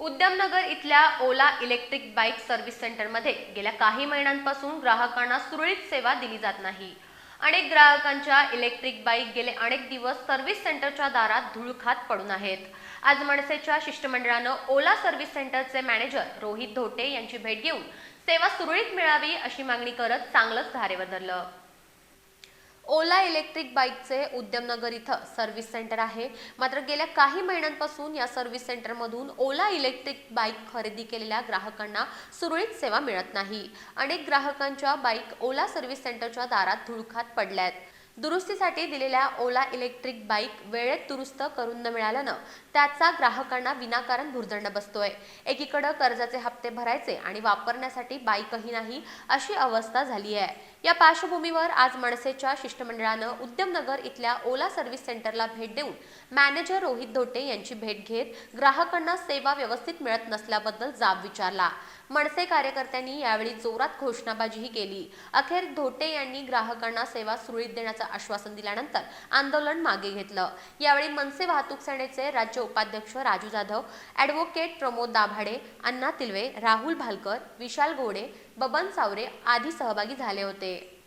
उद्यमनगर इथल्या ओला electric bike service सेंटरमध्ये गेल्या काही महिन्यांपासून ग्राहकांना सुरळीत सेवा दिली जात नाही. अनेक ग्राहकांच्या इलेक्ट्रिक बाईक गेले अनेक दिवस सर्व्हिस सेंटरच्या दारात धूळ खात पडून आहेत. आज मनसेच्या शिष्टमंडळानं ओला सर्व्हिस सेंटरचे मॅनेजर रोहित धोटे यांची भेट घेऊन सेवा सुरळीत मिळावी अशी मागणी करत चांगलंच धारेवर धरलं. ओला इलेक्ट्रिक बाईकचे उद्यमनगर इथं सर्व्हिस सेंटर आहे. मात्र गेल्या काही महिन्यांपासून या सर्व्हिस सेंटरमधून ओला इलेक्ट्रिक बाईक खरेदी केलेल्या ग्राहकांना सुरळीत सेवा मिळत नाही. अनेक ग्राहकांच्या बाईक ओला सर्व्हिस सेंटरच्या दारात धुळखात पडल्यात दुरुस्तीसाठी दिलेल्या ओला इलेक्ट्रिक बाईक वेळेत दुरुस्त करून न मिळाल्यानं त्याचा ग्राहकांना विनाकारण भुर्दंड बसतोय. एकीकडं कर्जाचे हप्ते भरायचे आणि वापरण्यासाठी बाईकही नाही अशी अवस्था झाली आहे. या पार्श्वभूमीवर आज मनसेच्या शिष्टमंडळानं उद्यमनगर इथल्या ओला सर्व्हिस सेंटरला भेट देऊन मॅनेजर रोहित धोटे यांची भेट घेत ग्राहकांना सेवा व्यवस्थित मिळत नसल्याबद्दल जाब विचारला. मनसे कार्यकर्त्यांनी यावेळी जोरात घोषणाबाजीही केली. अखेर धोटे यांनी ग्राहकांना सेवा सुरळीत देण्याचं आश्वासन दिल्यानंतर आंदोलन मागे घेतलं. यावेळी मनसे वाहतूक सेनेचे राज्य उपाध्यक्ष राजू जाधव ॲडव्होकेट प्रमोद दाभाडे अण्णा तिलवे राहुल भालकर विशाल गोडे बबन सावरे आदी सहभागी झाले होते.